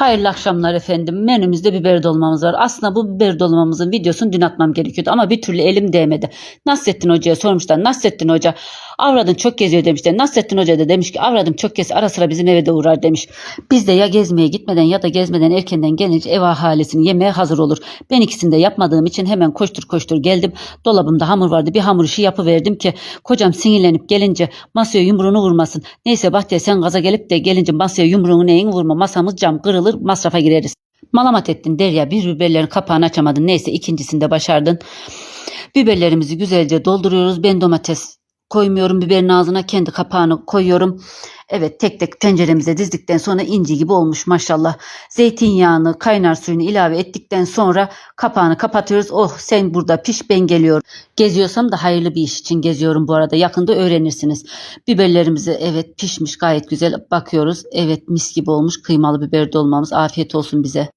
Hayırlı akşamlar efendim. Menümüzde biber dolmamız var. Aslında bu biber dolmamızın videosunu dün atmam gerekiyordu ama bir türlü elim değmedi. Nasrettin Hoca'ya sormuşlar. Nasrettin Hoca avradın çok geziyor demişler. Nasrettin Hoca da demiş ki avradım çok gez ara sıra bizim eve de uğrar demiş. Biz de ya gezmeye gitmeden ya da gezmeden erkenden gelince ev ahalisinin yemeğe hazır olur. Ben ikisini de yapmadığım için hemen koştur koştur geldim. Dolabımda hamur vardı. Bir hamur işi yapıverdim ki kocam sinirlenip gelince masaya yumruğunu vurmasın. Neyse Bahtiyar sen gaza gelip de gelince masaya yumruğunu neyin vurma. Masamız cam kırılır masrafa gireriz. Malamat ettin Derya bir biberlerin kapağını açamadın. Neyse ikincisinde başardın. Biberlerimizi güzelce dolduruyoruz. Ben domates koymuyorum biberin ağzına kendi kapağını koyuyorum. Evet tek tek tenceremize dizdikten sonra inci gibi olmuş maşallah. Zeytinyağını kaynar suyunu ilave ettikten sonra kapağını kapatıyoruz. Oh sen burada piş ben geliyorum. Geziyorsam da hayırlı bir iş için geziyorum bu arada. Yakında öğrenirsiniz. Biberlerimizi evet pişmiş gayet güzel bakıyoruz. Evet mis gibi olmuş kıymalı biber dolmamız. Afiyet olsun bize.